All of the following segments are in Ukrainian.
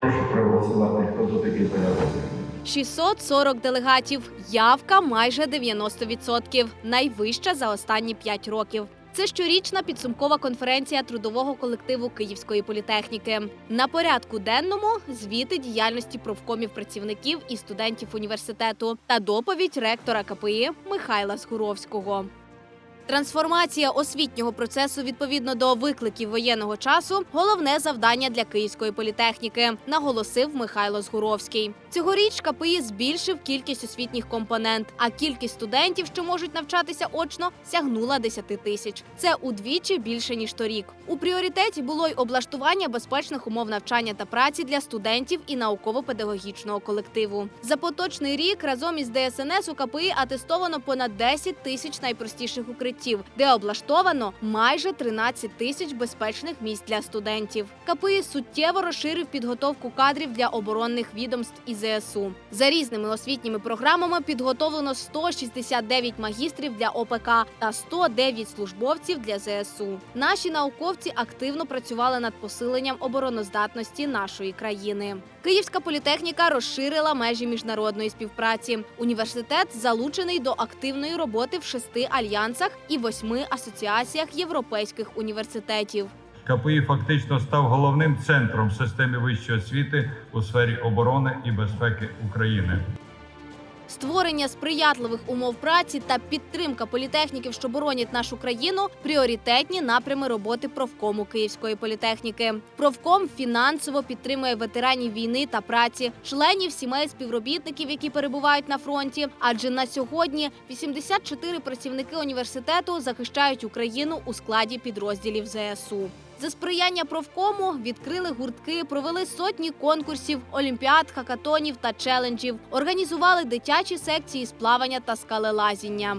Прошу проголосувати, хто за такий порядок. 640 делегатів, явка майже 90%, найвища за останні 5 років. Це щорічна підсумкова конференція трудового колективу Київської політехніки. На порядку денному звіти діяльності профкомів працівників і студентів університету та доповідь ректора КПІ Михайла Згуровського. Трансформація освітнього процесу відповідно до викликів воєнного часу головне завдання для Київської політехніки, наголосив Михайло Згуровський. Цьогоріч КПІ збільшив кількість освітніх компонент, а кількість студентів, що можуть навчатися очно, сягнула 10 тисяч. Це удвічі більше ніж торік. У пріоритеті було й облаштування безпечних умов навчання та праці для студентів і науково-педагогічного колективу. За поточний рік разом із ДСНС у КПІ атестовано понад 10 тисяч найпростіших укриттів, де облаштовано майже 13 тисяч безпечних місць для студентів. КПІ суттєво розширив підготовку кадрів для оборонних відомств і ЗСУ. За різними освітніми програмами підготовлено 169 магістрів для ОПК та 109 службовців для ЗСУ. Наші науковці активно працювали над посиленням обороноздатності нашої країни. Київська політехніка розширила межі міжнародної співпраці. Університет залучений до активної роботи в шести альянсах і восьми асоціаціях європейських університетів. КПІ фактично став головним центром системи вищої освіти у сфері оборони і безпеки України. Створення сприятливих умов праці та підтримка політехніків, що боронять нашу країну пріоритетні напрями роботи профкому Київської політехніки. Профком фінансово підтримує ветеранів війни та праці, членів сімей співробітників, які перебувають на фронті. Адже на сьогодні 84 працівники університету захищають Україну у складі підрозділів ЗСУ. За сприяння профкому відкрили гуртки, провели сотні конкурсів, олімпіад, хакатонів та челенджів, організували дитячі секції з плавання та скалелазіння.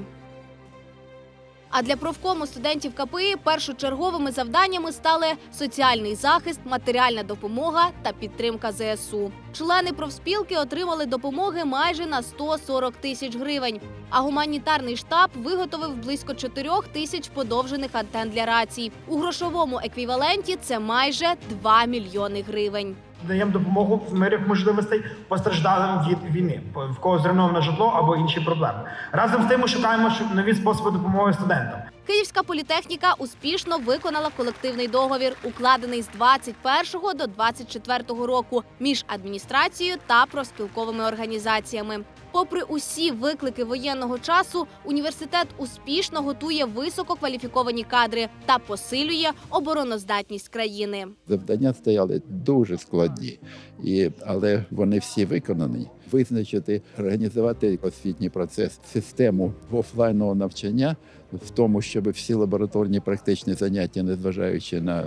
А для профкому студентів КПІ першочерговими завданнями стали соціальний захист, матеріальна допомога та підтримка ЗСУ. Члени профспілки отримали допомоги майже на 140 тисяч гривень. А гуманітарний штаб виготовив близько 4 тисяч подовжених антен для рацій. У грошовому еквіваленті це майже 2 мільйони гривень. Даємо допомогу в мирі можливостей постраждалим від війни, в кого зруйноване житло або інші проблеми. Разом з тим ми шукаємо нові способи допомоги студентам. Київська політехніка успішно виконала колективний договір, укладений з 21 до 24 року між адміністрацією та профспілковими організаціями. Попри усі виклики воєнного часу, університет успішно готує висококваліфіковані кадри та посилює обороноздатність країни. Завдання стояли дуже складні, і, але вони всі виконані. Визначити, організувати освітній процес, систему офлайнового навчання в тому, щоб всі лабораторні практичні заняття, незважаючи на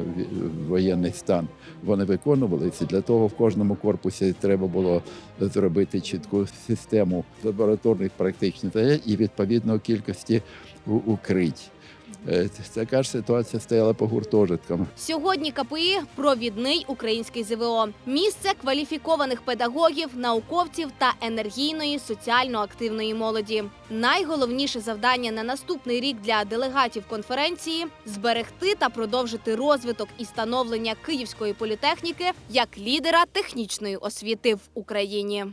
воєнний стан, вони виконувалися. Для того в кожному корпусі треба було зробити чітку систему лабораторних практичних занять і відповідно кількості укрить. Е, Така ж ситуація стояла по гуртожиткам. Сьогодні КПІ провідний український ЗВО, місце кваліфікованих педагогів, науковців та енергійної соціально активної молоді. Найголовніше завдання на наступний рік для делегатів конференції зберегти та продовжити розвиток і становлення київської політехніки як лідера технічної освіти в Україні.